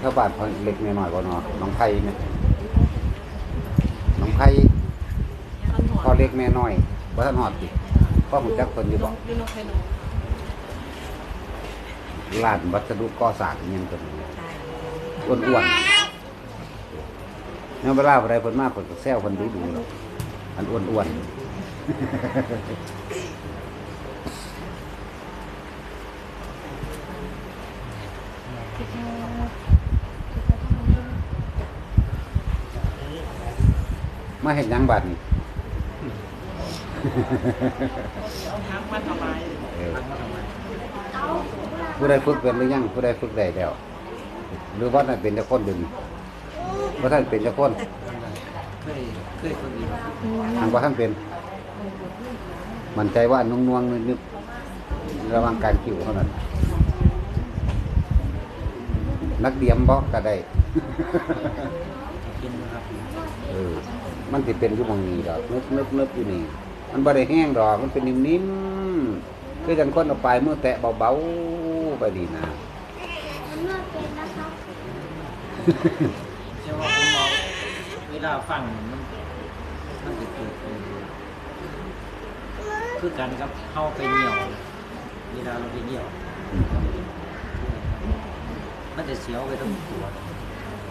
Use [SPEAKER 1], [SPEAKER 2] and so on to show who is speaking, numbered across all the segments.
[SPEAKER 1] ถ้าบานพอเล็กน้อยๆบ่เนาะน้องไผ่เนี่ยน้องไผ่พอเล็กแม่น้อยบ่ทันฮอดติพ่อฮู้จักเพิ่นอยู่บ่
[SPEAKER 2] ดูนกไข่นก
[SPEAKER 1] ร้านวัสดุก่อสร้างยังเพิ่นอ้วนๆเนี่ยเวลาบ่ได้เพิ่นมาเพิ่นก็แซวเพิ่นดูๆหรอกอันอ้วนๆ มาเฮ็ดหยังบัดนี้
[SPEAKER 2] เอาทักมาทำไม
[SPEAKER 1] เออผู้ใดฝึกเป็นหรือยังผู้ใดฝึกได้แล้วหรือว่านั่นเป็นเจ้าคนดึงว่าท่านเป็นเจ้าคน
[SPEAKER 3] เคยเคยคนเดียว
[SPEAKER 1] ทางว่าท่านเป็น มั่นใจว่านุ่งนวงๆนึกๆระวังการคิวเท่านั้นนักเดียมบอกก็ได้
[SPEAKER 3] กินนะครับ
[SPEAKER 1] เออ มันสิเป็นอยู่หมองนี้ดอกนึกนึกนึกอยู่นี่มันบ่ได้แห้งดอกมันเป็นนิ่มๆคือจังคนเอาปลายมือแตะเบาๆไปดีนะ
[SPEAKER 4] เมื่อเป็นนะครับ
[SPEAKER 3] เชื่อว่าผมมองเวลาฟังมันมันจะเกิดเป็นคือกันครับเข้าไปเหนียวเวลาเราไปเหนียว มันจะเสียวไปทั้งตัว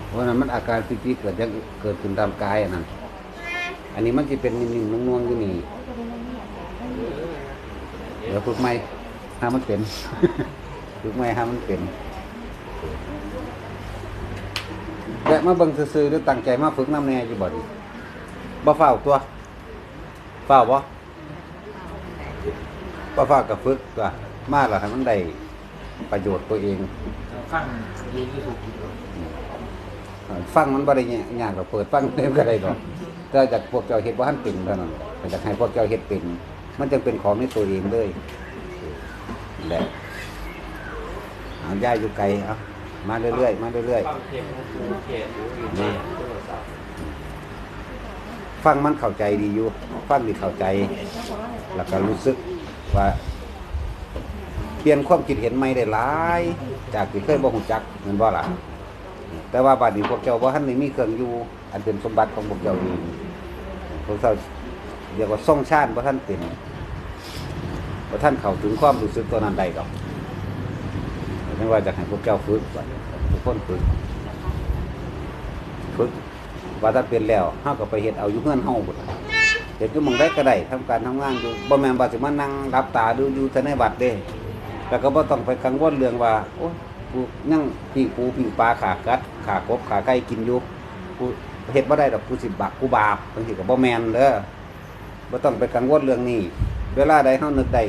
[SPEAKER 1] เพราะฉะนั้นมันอาการที่เกิดยังเกิดขึ้นตามกายอันนั้น อันนี้มันจะเป็นนิ่มๆนุ่งๆอยู่นี่ เดี๋ยวฝึกใหม่ห้ามันเป็นฝึกใหม่ห้ามันเป็นแวะมาเบิ่งซื่อๆหรือตั้งใจมาฝึกน้ำแน่อยู่บ่ดิบ่เฝ้าวตัวเฝ้าวบ่บ่เฝ้าวกับฝึกตัวมาแล้วให้มันได้ประโยชน์ตัวเอง
[SPEAKER 3] เราฟังเรียนยูทูบ
[SPEAKER 1] ฟังมันบ่ได้ยากยากหรอกเปิดฟังเต็มก็ได้ดอก แต่จากพวกเจ้าเฮ็ดบ่ทันเป็นเท่านั้นแต่จากให้พวกเจ้าเฮ็ดเป็น มันจึงเป็นของในตัวเองเลยแหละเอาย่ายอยู่ไกลเอามาเรื่อยๆมาเรื่อยๆฟังมันเข้าใจดีอยู่ ฟังดีเข้าใจ แล้วก็รู้สึกว่า เปลี่ยนความคิดเห็นใหม่ได้หลาย จากที่เคยบ่ฮู้จักแม่นบ่ล่ะ แต่ว่าบัดนี้พวกเจ้าบ่ทันได้มีเครื่องอยู่ อันเป็นสมบัติของพวกเจ้าเองพวกเจ้าเรียกว่าทรงชาติบ่ทันเป็นบ่ทันเข้าถึงความรู้สึกตัวนั้นได้ดอกไม่ว่าจะให้พวกเจ้าฝึกบัดนี้ทุกคนฝึกฝึกว่าถ้าเป็นแล้วเฮาก็ไปเฮ็ดเอาอยู่เฮือนเฮาพุ่นล่ะเฮ็ดอยู่มองใดก็ได้ทำการทำงานอยู่บ่แม่นว่าสิมานั่งรับตาดูอยู่แต่ในวัดเด้แล้วก็บ่ต้องไปกังวลเรื่องว่าโอ้ ยกูยังปิ้งปูปิ้งปลาขากัด ขากบขาไก่กินอยู่กูเฮ็ดบ่ได้ดอกกูสิบาปกูบาปบางทีก็บ่แมนเด้อบ่ต้องไปกังวลเรื่องนี้ เวลาใดเฮานึกได้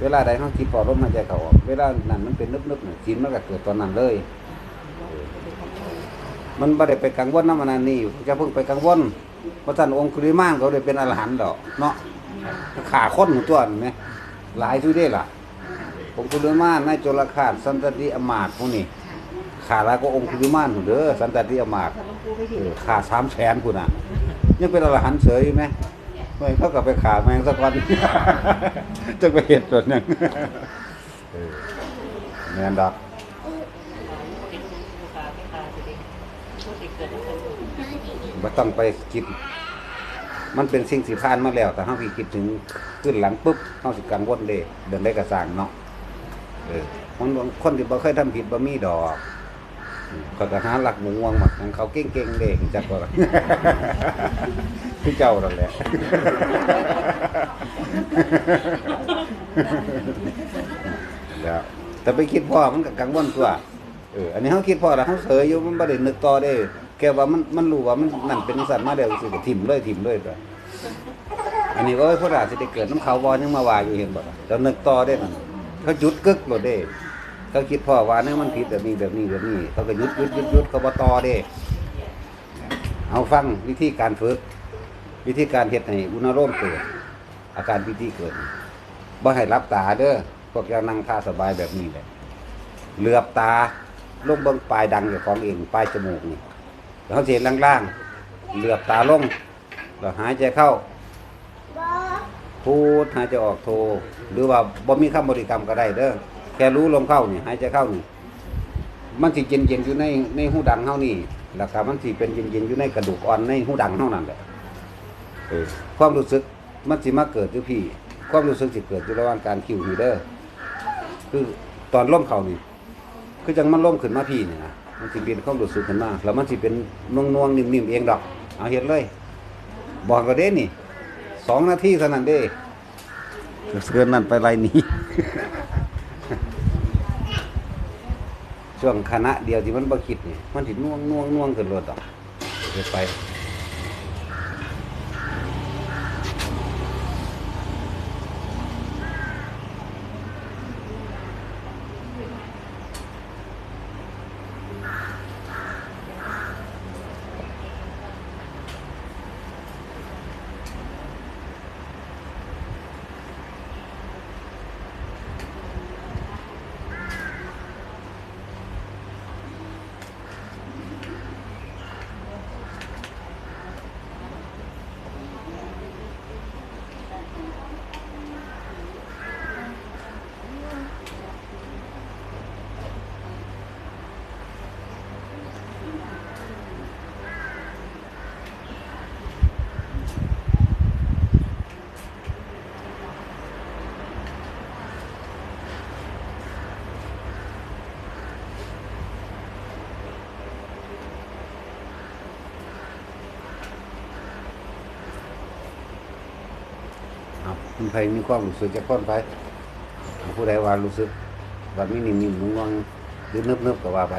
[SPEAKER 1] เวลาใดเฮาคิดพอลมหายใจเขาออกเวลานั้นมันเป็นนึกๆน่ะจินมันก็เกิดตอนนั้นเลย มันบ่ได้ไปกังวลนำอันนั้นนี่จะเพิ่งไปกังวลว่าท่านองคุลิมานเขาได้เป็นอรหันต์ดอกเนาะขาคนของตัวนั่นแหมหลายทุเด้ล่ะ องคุลิมานนายโจรคาตสันตติอมาตพวกนี้ขาแล้วก็องคุลิมานพุ่นเด้อสันตติอมาตขาสามแสนพุ่นน่ะยังเป็นอรหันต์เฉยอยู่ไหมไม่เขากลับไปขาแมงสักวันจะไปเห็ดตัวนึงเออแม่นดอกบ่ต้องไปคิด มันเป็นสิ่งสิผ่านมาแล้ว แต่เฮาสิคิดถึงขึ้นหลังปุ๊บเฮาสิกังวลเด้เดินได้ก็สางเนาะ เออคนบางคนที่บ่เคยทำผิดบ่มีดอกอืมเขาก็หาหลักมูงวงหมดของเขาเก่งๆเด้จักบ่ล่ะคือเจ้านั่นแหละแล้วแต่ไปคิดพ่อมันก็กังวลตัวเอออันนี้เขาคิดพ่อแล้วเขาเสยอยู่มันบ่ได้นึกต่อได้แค่ว่ามันมันรู้ว่ามันนั่นเป็นสัตว์มาแล้วสิถิ่มเลยถิ่มเลยตัวอันนี้ว่าพวกเราสิได้เกิดน้ำเขาวอยังมาว่าอยู่เห็นบ่ล่ะเรานึกต่อได้นั่น เขาหยุดกึกบ่ได้เขาคิดพ่อว่าเนี่ยมันผิดแบบนี้แบบนี้แบบนี้ เขาก็หยุดหยุดหยุดหยุดเขาบ่ต่อเด้เอาฟังวิธีการฝึก วิธีการเฮ็ดให้อุณหภูมิเกิด อาการพิธีเกิดบ่ให้รับตาเด้อพวกเจ้านั่งท่าสบายแบบนี้แหละเหลือบตาลงเบิ่งปลายดังเจ้าของเองปลายจมูกนี่แล้วเขาสิเห็นล่างๆเหลือบตาลงแล้วหายใจเข้า พูดหายใจออกโท หรือว่าบ่มีคำบริกรรมก็ได้เด้อแค่รู้ลมเข้านี่หายใจเข้านี่มันสิเย็นเย็นอยู่ในในหูดังเฮานี่แล้วก็มันสิเป็นเย็นเย็นอยู่ในกระดูกอ่อนในหูดังเฮานั่นแหละความรู้สึกมันสิมาเกิดอยู่พี่ ความรู้สึกสิเกิดอยู่ระหว่างการคิวนี่เด้อคือตอนล่มเข้านี่คือจังมันล่มขึ้นมาพี่นี่นะมันสิเป็นความรู้สึกขึ้นมาแล้วมันสิเป็นนวงนวงๆนิ่มๆเองดอก เอาเฮ็ดเลย บอกก็เด้นี่ สองนาทีเท่านั้นเด้เกินนั่นไปไรนี้ ช่วงคณะเดียวที่มันบะคิดนี่มันถิน่วงน่วงน่วงขึ้นรถดอกเดี๋ยวไป ครับคุณไผมีความรู้สึกจะค้นไปผู้ใดว่ารู้สึกว่ามีนิ่มๆนุ่งๆหรือนึบๆก็ว่าไป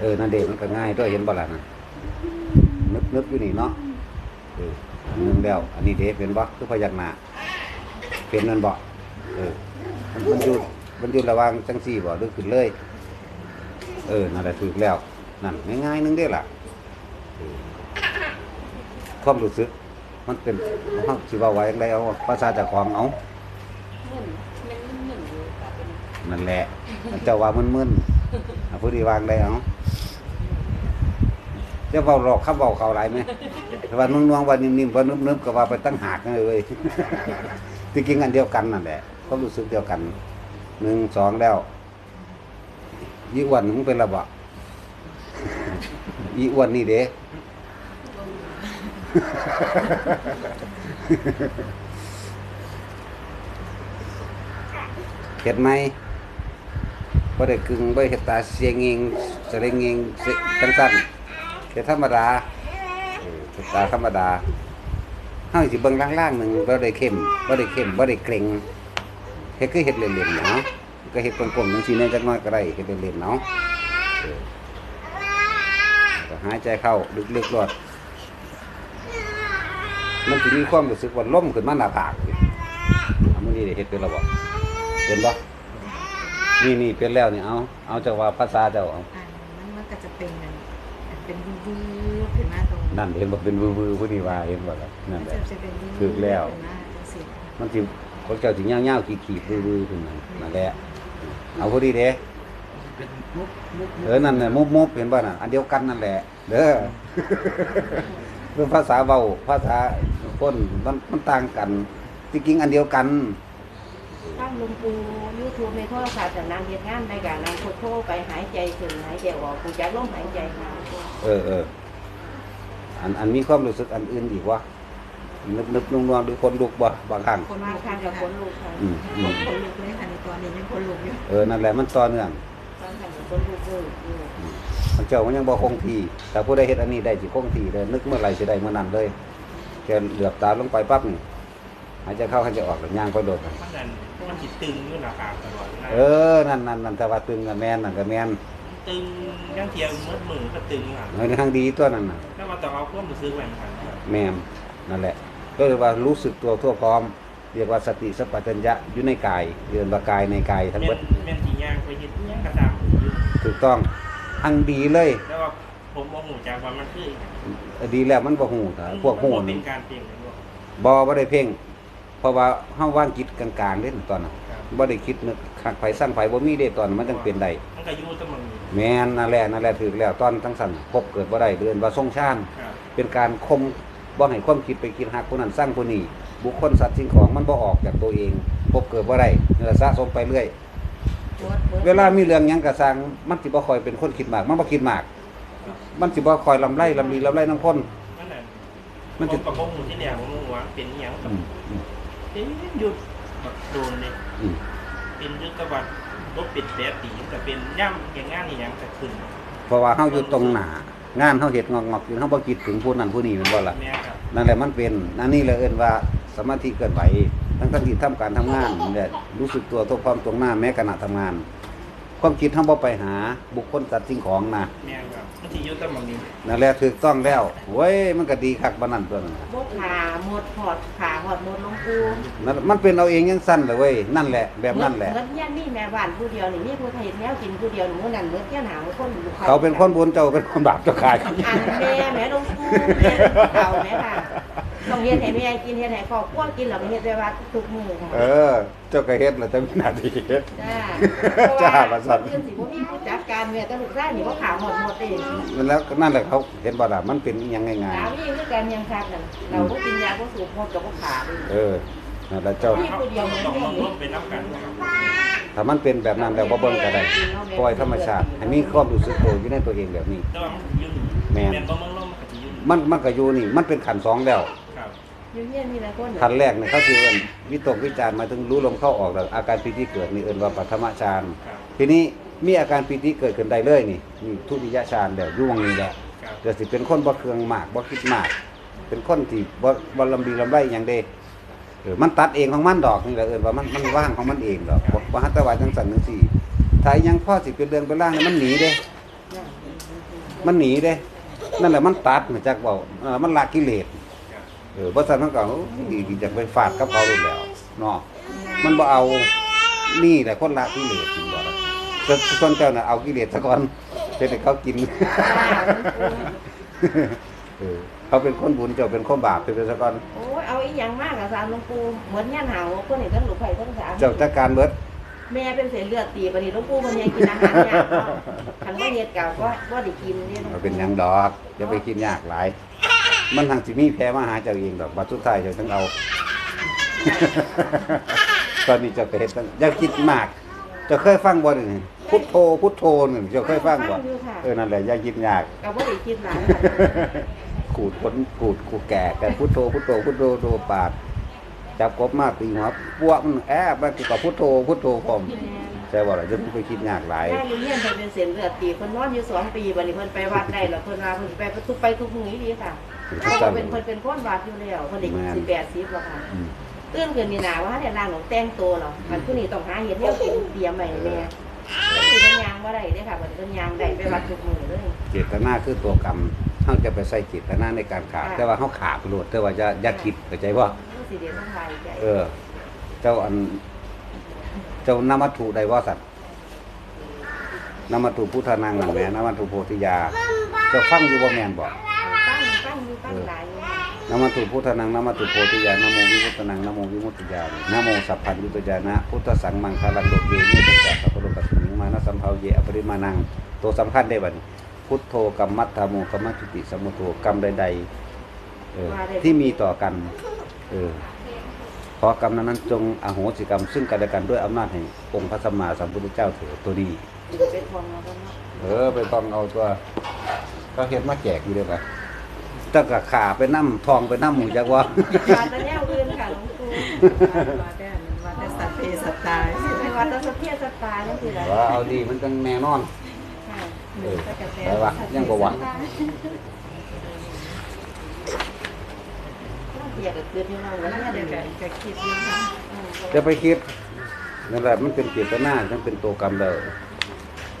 [SPEAKER 1] เออนั่นเด็กมันก็ง่ายด้วยเห็นบ่ล่ะนะนึบๆอยู่นี่เนาะเออนหนึงแล้ว อันนี้เด็กเป็นบ่คือพยักหน้าเป็นนั่นบ่เออมันอยู่มันอยู่ระว่างจังซี่บ่หรือขึ้นเลย เออนั่นแหละถูกแล้วนั่นง่ายๆนึงเด้ล่ะความรู้สึก มันเป็นเฮาสิเว้าไว้จั่งใดเอาภาษาเจ้าของเอา
[SPEAKER 2] เหมือนมันเหมือนอยู่กับเป็น
[SPEAKER 1] นั่นแหละมันเจ้าว่ามึนๆเอาผู้ดีวางได้เอาจะเว้าหลอกคำเว้าเขาหลายไหมแต่ว่านุ่งๆว่านิ่มๆว่านึบๆก็ว่าไปตั้งหากนั่นเลยเว้ยจริงๆอันเดียวกันนั่นแหละความรู้สึกเดียวกันหนึ่งสองแล้วอีอ้วนมึงเป็นระบะอีอ้วนนี่เด้ เห็ดไหมบ่ได้กึ่งบ่ได้เห็ดตาเสียงเองแสดงเองเสจังสั้นเห็ดธรรมดาเห็ดตาธรรมดาเฮาสิเบิ่งล่างๆหนึ่งบ่ได้เข้มบ่ได้เข้มบ่ได้เกร็งเฮ็ดคือเฮ็ดเล่นๆเนาะก็เฮ็ดกลมๆจังซี่แหน่จักน่อยก็ได้เฮ็ดเล่นๆเนาะเออก็หายใจเข้าลึกๆรอด มันสิมีความรู้สึกว่าลมขึ้นมาหน้าผากอยู่เอามื้อนี้ได้เฮ็ดเป็นแล้วบ่เป็นปะนี่นี่เป็นแล้วนี่เอาเอาจากว่าภาษาเจ้าเอา
[SPEAKER 5] อันนั้นมันก็จะเป็นอันอันเป็นวูวูขึ้นมาตรง
[SPEAKER 1] นั่นเห็นบอกเป็นวือวือผู้นี้ว่าเห็นบ่ล่ะนั่นแหละ
[SPEAKER 5] จะเป็นวู
[SPEAKER 1] ถูกแล้ว
[SPEAKER 5] ขึ้นมาจังซี่
[SPEAKER 1] มันสิเขาเจ้าสิย่างๆขีดๆวือวือขึ้นนั่นนั่นแหละเอาผู้ดีเด้
[SPEAKER 3] เป็นมุกมุก
[SPEAKER 1] เออ นั่นน่ะมุบมุบเห็นบ่น่ะ อันเดียวกันนั่นแหละ เด้อ เป็นภาษาเว้าภาษาคนมันมันต่างกันจริงๆอันเดียวกัน
[SPEAKER 2] ตั้งลุงปูยูทูบในโทรศัพท์จากนางเฮ็ดงานในการนางโคโทรไปหายใจถึงหายใจออกกูจักลมหายใจค่ะ
[SPEAKER 1] เออเอออันอันมีความรู้สึกอันอื่นอีกวะนึบนึบนุ่งนวงหรือคนลุกบ่บางครั้ง
[SPEAKER 5] คน
[SPEAKER 2] บาง
[SPEAKER 5] ลุก
[SPEAKER 2] ครั้งกับคนลูกค่ะ
[SPEAKER 1] อืมอืม
[SPEAKER 5] คนลุกเลยค่ะในตอนนี้ยังคนลุกอยู่
[SPEAKER 1] เออนั่นแหละมันต่อเนื่อง
[SPEAKER 2] บางครั้งกับคนลูกเลย อยู่
[SPEAKER 1] มันเจ้ามันยังบ่คงที่แต่ผู้ใดเฮ็ดอันนี้ได้สิคงที่เลยนึกเมื่อไหร่สิได้เมื่อนั้นเลยแค่เหลือบตาลงไปปั๊บนี่หายใจเข้าหายใจออกแล้วย่างไปโดด
[SPEAKER 6] มันนั่นมันจิตตึงอยู่หน้าผากตลอดนะ
[SPEAKER 1] เออนั่นนั่นนั่นแต่ว่าตึงกับแม่นนั่นก็แม่น
[SPEAKER 6] ตึงยังเทียมมืดมือก็ตึงอะ
[SPEAKER 1] ในทางดีตัวนั้นน่ะ
[SPEAKER 6] แล้วมาต้องเอาความรู้สึกแหวนกัน
[SPEAKER 1] แม่นนั่นแหละ ก็เรียกว่ารู้สึกตัวทั่วพร้อม เรียกว่าสติสัพพัญญะอยู่ในกายเรียนว่ากายในกายทั้งหม
[SPEAKER 6] แม่
[SPEAKER 1] ด
[SPEAKER 6] นแม่นจีย่างไปเห็นยังกระตาม
[SPEAKER 1] ถูกต้อง อังดีเลย
[SPEAKER 6] แล้วว่าผมมองหูจากว่ามันคือ
[SPEAKER 1] ดีแล้วมันบ่ฮู้ถ้าพวกฮู้
[SPEAKER 6] มันเป็
[SPEAKER 1] นี่
[SPEAKER 6] นการเปลี่ยนเลยว่า
[SPEAKER 1] บ่บ่ได้เพ่ง เพราะว่าเฮาว่างจิตกลางๆเด้ตอนนั้น
[SPEAKER 6] ครับ
[SPEAKER 1] บ่ได้คิดนึกขักไผสร้างไผบ่มีเด้ตอนนั้นมันจังเป็นได้
[SPEAKER 6] มันก็อยู่แตะมัน
[SPEAKER 1] แม่นนั่นแหละนั่นแหละถูกแล้วตอนทั้งสั่นพบเกิดบ่ได้เดินว่าทรงชาญ
[SPEAKER 6] ครับ
[SPEAKER 1] เป็นการคมบ่ให้ความคิดไปคิดหักผู้นั้นสร้างผู้นี้บุคคลสัตว์สิ่งของมันบ่ออกจากตัวเองพบเกิดบ่ได้นี่ล่ะสะสมไปเรื่อย เวลามีเรื่องหยังกระสังมันสิบ่คอยเป็นคนคิดมากมันบ่คิดมาก มันสิบ่คอยลำไรลำลีลำไรน้ำคน
[SPEAKER 6] นั่นน่ะ
[SPEAKER 1] มัน
[SPEAKER 6] ผ
[SPEAKER 1] จะ
[SPEAKER 6] มกับพวกหมูที่เนี่ยผมหวังเป็นอหย่างกั
[SPEAKER 1] อื
[SPEAKER 6] บ
[SPEAKER 1] มอืม
[SPEAKER 6] เป็นหยุดแบบโดนเลย
[SPEAKER 1] อืม
[SPEAKER 6] เป็นยุทธวัตรรถปิดแผลตีแต่เป็นย่ำอย่างงานอย่างจะขึ้น
[SPEAKER 1] เพราะว่าเฮาอยู่ตรงหน้างานเฮาเฮ็ดงอกๆอยู่เฮาบ่คิดถึงผู้นั้นผู้นี้แม่นบ่ล่ะ
[SPEAKER 6] แม่ครับ
[SPEAKER 1] นั่นแหละมันเป็นนั่นนี่เลยเอิ้นว่าสมาธิเกินไหว ทั้งทั้งที่ทำการทำงานเนี่ยรู้สึกตัวทุกความตรงหน้าแม้ขณะทำงาน ความคิดเฮาบ่ไปหาบุคคลสัตว์สิ่งของนะ
[SPEAKER 6] แม่ครับมันที่ยุทธมันนี้
[SPEAKER 1] นั่นแหละถูกต้องแล้วเว้ยมันก็ดีคักบ่นั่นตัวนั้น
[SPEAKER 2] บกขาหมดหอดขาหอดหมดหลวงปู่
[SPEAKER 1] นั่นมันเป็นเอาเองยังสั้นเลยเว้ยนั่นแหละ แบบนั่นแหละ
[SPEAKER 2] เมื่อเนี่ยนี่แม่บ้านผู้เดียวนี่มีผู้ไทยแนวกินผู้เดียวหนูนั่นเมื่อแค่หนาวคนอยู่
[SPEAKER 1] เขาเป็นคนบุญเจ้าเป็นคนบาปเจ้าขาย
[SPEAKER 2] อันแม่แม่หลวงปู่แม่เขาแม่ค่ะ ต้องเฮ็ดให้แม่กินเฮ็ดให้ครอบครัวกินแล้วก็เฮ็ดได้ว่าทุกมื้อค่ะ
[SPEAKER 1] เออ เจ้าก็เฮ็ดแล้วจะมีหน้าที่เฮ็ด
[SPEAKER 2] จ้า
[SPEAKER 1] จ้าประสัน
[SPEAKER 2] เพื่อนสิบ่มีผู้จัดการแม่แต่ลูกชายนี่บ่ขาวหมดหมดเอง
[SPEAKER 1] แล้วนั่นแหละเขาเห็นบ่ล่ะมันเป็นอหยังง่าย
[SPEAKER 2] สามีคือกันยังคักนั่นเราบ่กินยาบ่สูบหมดก็บ่ขาด
[SPEAKER 1] ๆเออนั่นแหละเจ้า
[SPEAKER 2] มีผู้เดียวเหมือน
[SPEAKER 6] ต้อง
[SPEAKER 2] แม่
[SPEAKER 6] ต้อง
[SPEAKER 2] นี่
[SPEAKER 6] ร่วมเป็นน้ำกัน
[SPEAKER 1] ถ้ามันเป็นแบบนั้นแล้วบ่เบิ่งก็ได้ปล่อยธรรมชาติให้มีความรู้สึกตัวอยู่ในตัวเองแบบนี้
[SPEAKER 6] แต่ว่ามันยุ่น
[SPEAKER 1] แม่น
[SPEAKER 6] แม่นต้องมึงร่มมันก็จะยุ่น
[SPEAKER 1] มันมันก็อยู่นี่ มันเป็นขันสองแล้ว
[SPEAKER 6] ครับ
[SPEAKER 2] อยู่เฮียนมีหลายคน
[SPEAKER 1] ขันแรกเนี่ยเขาสิเอินวิตกวิจารณ์หมายถึงรู้ลมเข้าออกแล้วอาการปีติเกิดนี่เอิ้นว่าปัทมฌาน
[SPEAKER 6] ครับ
[SPEAKER 1] ทีนี้มีอาการปีติเกิดขึ้นได้เลยนี่นี่ทุติยฌานแล้วอยู่วงนี้แหละ
[SPEAKER 6] ครับ
[SPEAKER 1] เดี๋ยวสิเป็นคนบ่เครื่องมากบ่คิดมาก เป็นคนที่บ่บ่ลำดีลำไรหยังเดเออมันตัดเองของมันดอกนี่แหละเอิ้นว่ามันมันว่างของมันเองดอกบ่บ่ฮัตตะว่าจังซั่นจังซี่ถ้าอีหยังพอสิเป็นเรื่องเป็นร่างนี่มันหนีเด้ มันหนีเด้ นั่นแหละมันตัดมาจากเว้าเออมันละกิเลส เออบ่ซั่นมันก็โอ้ยอยากไปฟาดกับเขาเลยแหล้วเนาะมันบ่เอานี่แหละคนละกิเลสนี่บ่ล่ะแต่ส่วนเจ้าน่ะเอากิเลสซะก่อนเฮ็ดให้เขากินเออเขาเป็นคนบุญเจ้าเป็นคนบาปเป็นไปซะก่อน
[SPEAKER 2] โอ้ยเอาอีหยังมากอะสามหลวงปู่เหมือนย่านหาวคนนี่ทั้งลูกไผ่ทั้งสาม
[SPEAKER 1] เจ้าจัดการเบิด
[SPEAKER 2] แม่เป็นเส้นเลือดตีบัดนี้หลวงปู่มันยังกินอาหารยากเนาะคันบ่เฮ็ดก็บ่บ่ได้กินนี่หลวง
[SPEAKER 1] เอา
[SPEAKER 2] ปู่
[SPEAKER 1] เป็นหยังดอกอย่าไปคิดยากหลาย มันทางสิมีแพ้มาหาเจ้าเองดอกบัดสุดท้ายเจ้าต้องเอา ตอนนี้เจ้าก็เฮ็ดตั้งอย่าคิดมากเจ้าเคยฟังบ่นี่พุทโธพุทโธนี่เจ้าเคยฟังบ่
[SPEAKER 2] อยู่ค่ะ
[SPEAKER 1] เออนั่นแหละอย่าคิดยาก
[SPEAKER 2] ก็บ่ได้คิดหลายค่ะ
[SPEAKER 1] ขูดขนขูดขูดแก่กันพุทโธพุทโธพุทโธโดปาดจับกบมาตีหัวพวกมันแอบมันก็พุทโธพุทโธพร้อมใช่บ่ล่ะจะไปคิดยากหลาย
[SPEAKER 2] แม่อยู่เฮียนเพิ่นเป็นเส้นเลือดตีเพิ่นนอนอยู่สองปีบัดนี้เพิ่นไปวัดได้แล้วเพิ่นว่าเพิ่นไปทุกไปทุกมื้อดีค่ะ เพราะว่าเป็นเพิ่นเป็นคนวัดอยู่แล้วเพิ่นได้สิบแปดสิบแล้วค่ะ
[SPEAKER 1] อืม
[SPEAKER 2] ตื่นขึ้นนี่นาว่าเนี่ยร่างของแต่งตัวเหรอมันผู้นี้ต้องหาเฮ็ดแนวกินเตรียมไว้ให้แม่สิเป็นยางบ่ได้เด้อค่ะบัดนี้เพิ่นยางได้ไปวัดทุกมื้อเลย
[SPEAKER 1] เจตนาคือตัวกรรมเฮาจะไปใส่เจตนาในการขาแต่ว่าเฮาขาไปโลดแต่ว่าอย่าอย่าคิดเข้าใจบ่
[SPEAKER 2] ผู้สิเดชสบายใจ
[SPEAKER 1] เออ เจ้าอัน เจ้านามัตถุใดว่าสัตว์นามัตถุพุทธานังนั่นแหละนามัตถุโพธิยา เจ้าฟังอยู่บ่แม่นบ่
[SPEAKER 2] ตั้งตั้งอยู่ตั้งหลายอยู่
[SPEAKER 1] นามัตถุพุทธานังนามัตถุโพธิยานะโมวิมุตตนังนะโมวิมุตติยานะโมสัพพัญญุตยานะพุทธสังมังคาลังโลกเวนิจัสสะสัพพะโลกัสมิงมานะสัมภาวเยอปริมานังตัวสำคัญได้บัดนี้พุทโธกัมมัตถโมกัมมัจจุติสัมมุโธกรรมใดๆเออที่มีต่อกันเออขอกรรมนั้นๆจงอโหสิกรรม ซึ่งกันและกันด้วยอำนาจแห่งองค์พระสัมมาสัมพุทธเจ้าเถิดตัวนี้
[SPEAKER 2] เป็นคนเราก็เนาะ
[SPEAKER 1] เออไปต้องเอาตัวก็เฮ็ดมาแจกอยู่เด้อป่ะ ตั้งกะขาไปน้ำทองไปน้ำหมูจักว่า
[SPEAKER 2] วัดแต่แนวอื่นค่ะหลวงปู่
[SPEAKER 5] ว่าแต่อันนั้นว่าแต่สัตว์เพศสัตว์ตาย
[SPEAKER 2] ไปวัดแต่สะเพียสตาจังซี่ล่ะ
[SPEAKER 1] ว่าเอาดีมันจังแน่นอน
[SPEAKER 2] ค่ะ
[SPEAKER 1] เออไปวะยังบ่วะ
[SPEAKER 2] เกียกกับเกิดอยู่เนาะแล้วเนี่ย
[SPEAKER 5] เดี๋
[SPEAKER 2] เดี๋
[SPEAKER 5] ย
[SPEAKER 2] ยวว
[SPEAKER 5] ก็ก็คิดอยู่ค่ะ
[SPEAKER 1] จะไปคิดนั่นแหละมันเป็นเจตนามันเป็นตัวกรรมเด้อ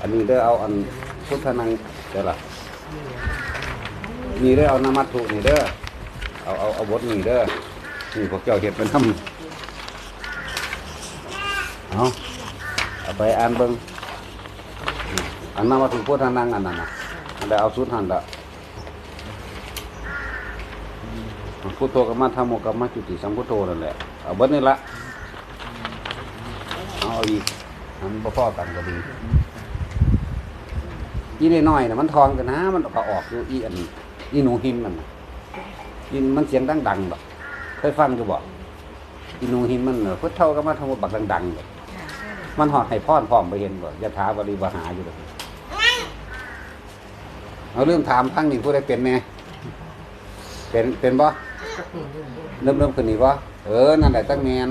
[SPEAKER 1] อันนี้ได้อเอาอันพุทธนังเด้อล่ะ นี่ได้อเอานามัตถุนี่เด้อเอาเอาเอาบทนี่เด้อนี่พวกเจ้าเฮ็ดเป็นทำเอาเอาไปอ่านเบิ่งอันนามัตถุพุทธนังอันนั้นน่ะอันใดเอาสุดหันละพุทโธกัมมัทธรรมโมกัมมัจจุติสัมพุทโธนั่นแหละเอาเบิดนี่ละเอาอีกอันบ่พอกันก็ดีอีน้อยๆน่ะมันทองกันนะ มันก็ออกอยู่อีอัน อีหนูหินมันน่ะอีมันเสียงดังๆบ่เคยฟังอยู่บ่อีหนูหินมันพุทธเท่าก็มาทำบักดังๆบ่
[SPEAKER 5] ค่ะ
[SPEAKER 1] มันหอดให้พรพร้อมไปเห็นบ่ยะถาวริวหาอยู่เลยเอาเรื่องถามพังนี่ผู้ใดเป็นแน่เป็นเป็นบ่เริ่มเริ่มขึ้นนี่บ่เออนั่นแหละตั้งแมน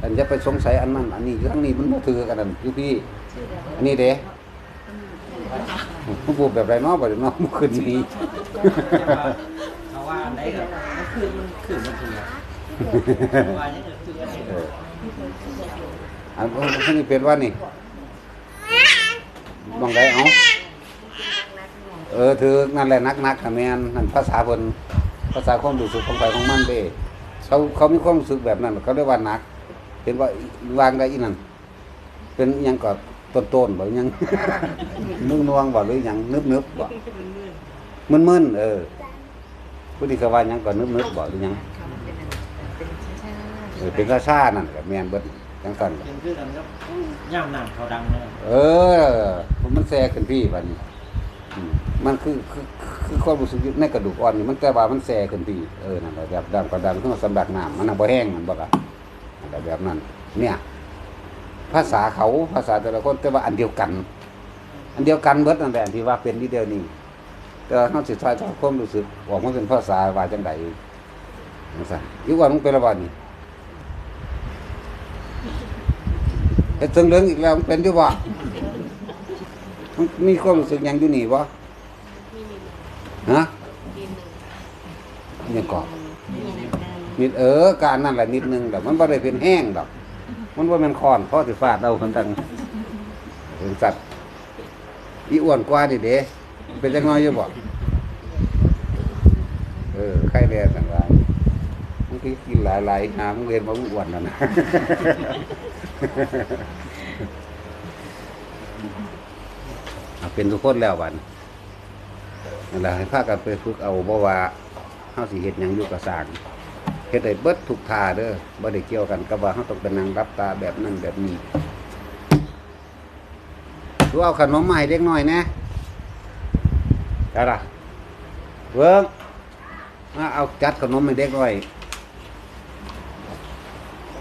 [SPEAKER 1] อันจะไปสงสัยอันนั้นอันนี้อยู่ทั้งนี้มันบ่ถือกันนั่นอยู่พี่ อันนี้เด้ผู้พูดแบบไรเนาะบ่เนาะมันขึ้นนี้
[SPEAKER 3] เขาว่าไหนก็มันคือมันคือมันถือว่าอย่างนี้คืออันนี้
[SPEAKER 1] เอออันนี้เป็นว่านี่มองได้เอาเออถือนั่นแหละนักนักค่ะแม่นนั่นภาษาเพิ่นภาษาความรู้สึกของไปของมันเด้เขาเขามีความรู้สึกแบบนั้นเขาเรียกว่านักเห็นว่าวางได้อีนั่นเป็นยังก็ต้นต้นๆบ่ยังนุ่งนวงบ่หรือยังนึบนึบๆบ่ มึนมึนๆเออผู้ที่เขาว่าหยังก็นึบนึบๆบ่หรือหยัง
[SPEAKER 5] คำเป็นอันเป็นช้าๆ
[SPEAKER 1] เออเป็นซาซานั่นก็แม่นเบิดจังซั่นล่ะ
[SPEAKER 3] เป็นคือกันครับย่ำหนังเขาดังเลย
[SPEAKER 1] เออ มันแซ่ขึ้นพี่บัดนี้อืมมันคือคือคือความรู้สึกอยู่ในกระดูกอ่อนนี่มันแต่ว่ามันแซ่ขึ้นพี่เออนั่นแหละแบบดังกระดังขึ้นมาสำลักน้ำมันน่ะบ่แห้งมันบ่ล่ะนั่นแหละแบบนั้น เนี่ย ภาษาเขาภาษาแต่ละคนแต่ว่าอันเดียวกัน อันเดียวกันเบิดนั่นแหละที่ว่าเป็นที่เดียวนี้ แต่ว่าเฮาสิทายทอดความรู้สึกออกมาเป็นภาษาว่าจังไดจังซั่นอีกว่ามันเป็นละบ่นี่เฮ็ดถึงเรื่องอีกแล้วมันเป็นอยู่บ่มันมีความรู้สึกหยังอยู่นี่บ่ฮะยังก่อนิดเออการนั่นแหละนิดนึงแต่มันบ่ได้เป็นแห้งดอก มันว่ามันคอนเพราะสิฟาดเอาคนตังเป็นสัตว์อีอ้วนกว่าดิเด้ เป็นจังน้อยอยู่บ่เออไข่แดงต่งหลายมันคือกินหลายๆหามึงเรียนมามึงอ้วนนั่นนะเป็นทุกคนแล้วบัดนนั่นแหละให้พากันไปฝึกเอาบ่ว่าเฮาสิเฮ็ดหยังอยู่กับสางเฮ็ดได้เบิดทุกท่าเด้อบ่ได้เกี่ยวกันกับว่าเฮาต้องเป็นนางรับตาแบบนั้นแบบนี้ดูเอาขนมมาให้เด็กน้อยแห นะได้ล่ะเบิ่งมาเอาจัดขนมให้เด็กน้อย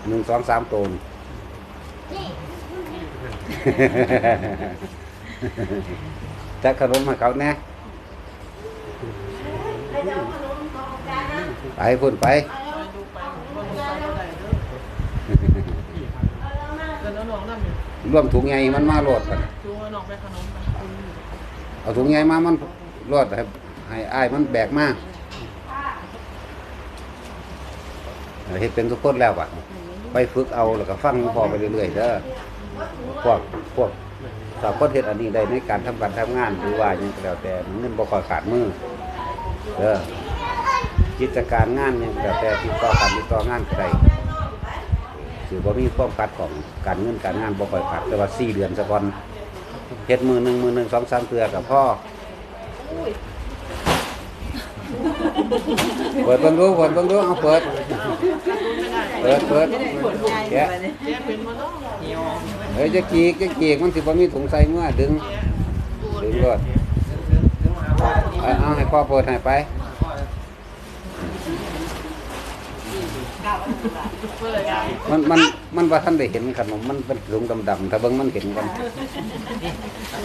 [SPEAKER 1] หนึ่งสองสามตนจัดขนมให้เขาแหน่ไปพุ่นไปร่วมถุงใหญ่มันมาโลดกันเอาถุงใหญ่มามัน โลดให้ให้อ้ายมันแบกมากเฮ็ดเป็นทุกคนแล้วอะ ไปฝึกเอาแล้วก็ฟังพอไปเรื่อยๆเด้อพวกพวกสาวคนเฮ็ดอันนี้ได้ในการทำการทำงานหรือว่ายังก็แล้วแต่เงินบ่ค่อยขาดมือเด้อกิจการงานยังก็แล้วแต่ติดต่อกันติดต่องานก็ได้ถือว่ามีความกัดของการเงินการงานบ่คอยขาดแต่ว่าสี่เดือนสะก่อนเฮ็ดมือหนึ่งมือหนึ่งสองสามเทือกับพ่อ เปิดเบิ่งดูเปิดเบิ่งดูเอาเปิด เปิดเปิดแกะ
[SPEAKER 3] เหี่ยว
[SPEAKER 1] เฮ้ยจะกีกจะกีกมันสิบ่มีถุงใส่เมื่อดึง ดึงรถ
[SPEAKER 3] ถึงมาว่านี่
[SPEAKER 1] เอาเอาให้พ่อเปิดให้ไป มันมันมันว่าท่านได้เห็นขนมมันเป็นถุงดำๆถ้าเบิ่งมันเห็นกัน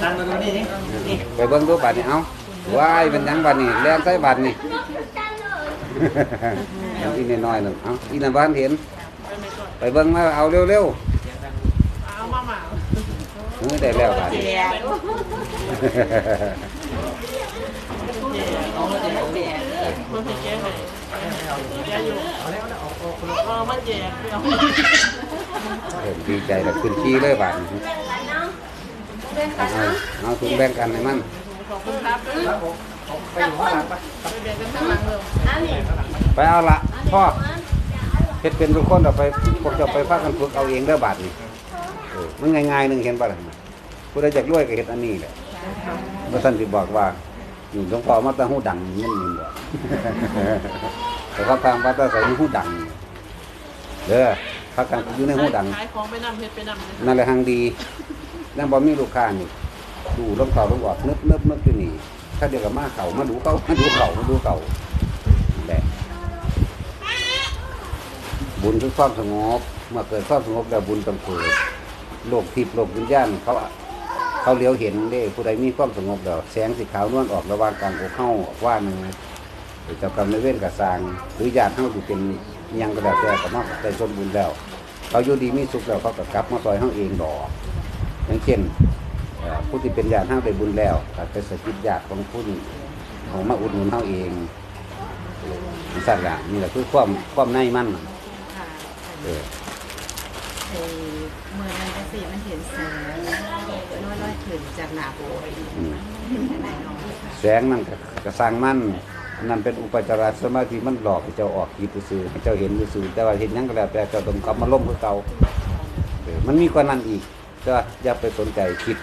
[SPEAKER 3] ตั้งมาดูนี่นี่นี่
[SPEAKER 1] ไปเบิ่งดูบาดนี้เอา ว้ายเป็นหยังบาดนี้แล่นใส่บาดนี้เอาอีนน้อยๆหนึ่งเอาอีนั่นบ้านเห็น ไปเบิ่งมาเอาเร็ว
[SPEAKER 3] เสียงดัง
[SPEAKER 1] ๆเออได้แล้วบาดนี้
[SPEAKER 3] เอามาเดี๋ยวเดี๋ยว
[SPEAKER 7] มันเป็นแก้ไขแก้อยู่
[SPEAKER 3] เอาแล้วเอาเอาคนละ
[SPEAKER 7] เออมันแจกเดียว
[SPEAKER 1] เริ่มดีใจแล้วขึ้นขี้เลยบาดนี้เอาเอาถุงแบ่งกันให้มัน
[SPEAKER 7] ขอบคุณครับ
[SPEAKER 3] ครับผมผมไปอยู่ข้างหลังไป
[SPEAKER 7] ไปแบ่งกันข้างหลังเลย
[SPEAKER 1] ไปเอาละพ่อเฮ็ดเป็นทุกคนเอาไปพวกเจะไปพากันฝึกเอาเองเด้อบาดนี้เออมันง่ายๆหนึงเห็นบ่ล่ะผู้ใดอยากรวยก็เฮ็ดอันนี้แหละบ่ท่านสิบอกว่าอยู่หลวงพ่อมาแตะหูดังเงินนี่บ่แต่เขาตามว่าแตะใส่หูดังเด้อพักกันอยู่ในหูดัง
[SPEAKER 7] ขายของไปนำเพชรไปนำ
[SPEAKER 1] นั่นแหละทางดีนั่นบ่มีลูกค้านี่ ดูลงเขาลงออกนึบนึบนึบอยู่นี่ถ้าเดียวกับมาเขามาดูเขามาดูเขามาดูเขานั่นแหละบุญคือความสงบเมื่อเกิดความสงบแล้วบุญต้องเกิดโลกทิพย์โลกวิญญาณเขาเขาเลี้ยวเห็นเด้ผู้ใดมีความสงบแล้วแสงสีขาวนวลออกระหว่างกลางอกเข้าว่าหนึ่งเจ้ากรรมในเวรกับสาง หรือญาติเขาที่เป็นยังก็แล้วแต่ก็มาได้ส่วนบุญแล้ว เขาอยู่ดีมีสุขแล้วเขาก็กลับมาซอยเขาเองดอกอย่างเช่น ผู้ที่เป็นญาติเขาได้บุญแล้วก็ไปสกิดญาติของผู้นี้ของมาอุดหนุนเขาเองสั่นละนี่แหละคือความความในมั่น
[SPEAKER 5] ค่ะ
[SPEAKER 1] เออ
[SPEAKER 5] เออเมื่อนั้นก็สิมันเห็นแสงน้อยๆขึ้นจากหน้าโบสถ์
[SPEAKER 1] อืม
[SPEAKER 5] เห็นไหนเนาะ
[SPEAKER 1] แสงนั่นก็ก็สร้างมันอันนั่นเป็นอุปจารสมาธิมันหลอกให้เจ้าออกจิตซื่อๆให้เจ้าเห็นซื่อๆแต่ว่าเห็นหยังก็แล้วแต่เจ้าต้องกลับมาล้มคือเก่าเออมันมีกว่านั้นอีกก็อย่าไปสนใจคิด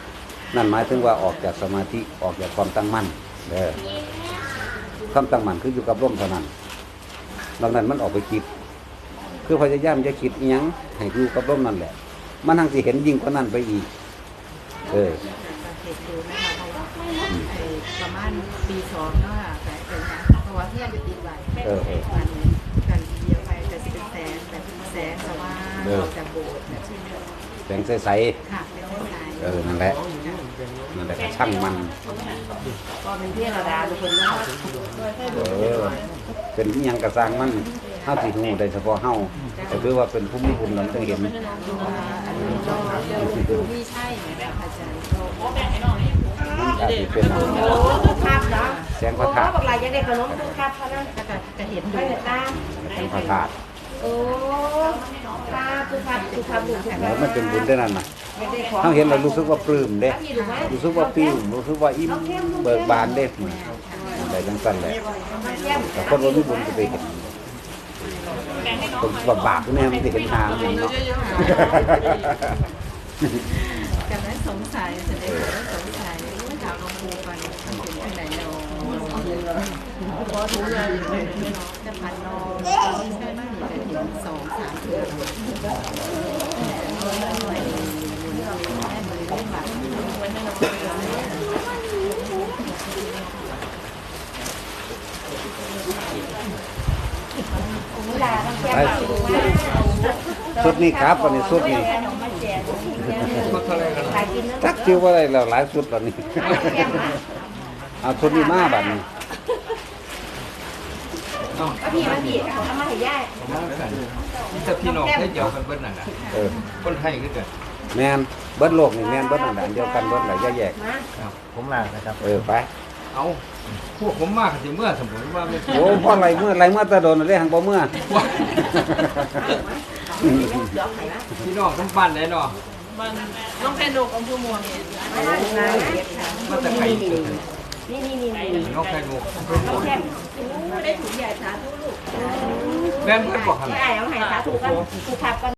[SPEAKER 1] นั่นหมายถึงว่าออกจากสมาธิออกจากความตั้งมั่นเด้อความตั้งมั่นคืออยู่กับร่มเท่านั้นดังนั้นมันออกไปคิด คือพยายามจะคิดอิหยังให้อยู่กับร่มนั่นแหละ มันทั้งสิเห็นยิ่งกว่านั้นไปอีก เออ
[SPEAKER 5] สังเกตดูนะคะเพราะว่าไอ้ประมาณปีสองเนาะค่ะแต่เป็นนะเพราะว่าเที่ยงจะติดไว้
[SPEAKER 1] เออเออ
[SPEAKER 5] วันกันเดียวไปแต่สิเป็นแสงแต่แสงสว่าง
[SPEAKER 1] เออ
[SPEAKER 5] ออกจากโบสถ์แบบที่เลือก
[SPEAKER 1] แสงใส
[SPEAKER 5] ค่ะเป็นเส้นสาย
[SPEAKER 1] ๆเออนั่นแหละ นั่นแหละก็ช่างมัน
[SPEAKER 2] ก็เป็นเทวดาทุกคนเนาะ
[SPEAKER 1] เออ เป็นอิหยังกระสร้างมันเฮาสิฮู้ได้เฉพาะเฮาก็คือว่าเป็นผู้มีบุญนั้นจึงเห็น
[SPEAKER 5] ว่าอันนี้ก็ดูไม่ใช่แบบอาจารย์ก็
[SPEAKER 1] มันอาจจะเป็น
[SPEAKER 2] โอ้ทุกครับเนาะ
[SPEAKER 1] แสงพระธาตุ
[SPEAKER 2] โอ้บอกหลายยังได้ขนมทุกครับเขานะ
[SPEAKER 5] ก็จะจะเห็น
[SPEAKER 2] ไป
[SPEAKER 5] ดู
[SPEAKER 2] เถอะตา
[SPEAKER 1] แสงพระธาตุ
[SPEAKER 2] โอ้ตาทุกครับทุกครับลูกทุกค
[SPEAKER 1] แล้
[SPEAKER 2] รั
[SPEAKER 1] ว
[SPEAKER 2] บ
[SPEAKER 1] มันเป็นบุญได้นั่นน่ะ
[SPEAKER 2] ยังได้ของ
[SPEAKER 1] เฮาเห็นแล้วรู้สึกว่าปลื้มเด้
[SPEAKER 2] พี่ดูไหม
[SPEAKER 1] รู้สึกว่าปลื้มรู้สึกว่าอิ่มเบิกบานเด้ได้จังซั่นแหละ
[SPEAKER 2] เยี่ยม
[SPEAKER 1] แต่คนบ่มีบุญก็ไปเห็นคนว่าบาปเนี่ยมันจะเห็นทางบุญเนาะ
[SPEAKER 5] จากนั้นสงสัยแสดงว่าสงสัยว่าถามหลวงปู่ไปมันเป็นที่ไหนเนาะ
[SPEAKER 7] ขอถุงยาอยู่เลยไม่น้อง
[SPEAKER 5] จะพันนองไม่ใช่ไม่มีแต่เห็นสองสามเดือนแม่
[SPEAKER 1] สุดนี้ครับวันนี้สุดนี้
[SPEAKER 2] ขนมมาแจกขายกินนะ
[SPEAKER 1] ทักชื่อว่าอะไรแล้วหลายสุดแล้วนี่เอาสุดนี้มาบัดนี้
[SPEAKER 2] ก็พี่มาพี่เอามาให้ย่า
[SPEAKER 3] นี่จะพี่น้องได้เดียวกันเบิดนั่นน่ะ
[SPEAKER 1] เออ
[SPEAKER 3] คนไทยคือกัน
[SPEAKER 1] แม่นเบิดโลกนี่แม่นเบิดนั่นแหละอันเดียวกันเบิดหลายแยก
[SPEAKER 2] มา
[SPEAKER 3] ครับ ผมลานะครับ
[SPEAKER 1] เออไป
[SPEAKER 3] เอาพวกผมมากสิเมื่อสมมติว่าไม่
[SPEAKER 1] โอ้พ่อไรเมื่อไรเมื่อแตะโดนเลยหังบ่เมื่อ
[SPEAKER 3] พี่น้องทั้งบ้านเลยเนาะ
[SPEAKER 7] มันน้องแพนโดกอำเภอม่วงเนี่ย
[SPEAKER 3] มันจะไข่
[SPEAKER 2] นี่นี่นี่นี่
[SPEAKER 3] น้องไข่มุก
[SPEAKER 2] น้องแก้ม
[SPEAKER 5] ได้ถุงใหญ่สาธุลูก
[SPEAKER 3] แม่นเพื่อนบอกขนาด
[SPEAKER 2] ไอ้เอาให้สาธุกันทุกครับกัน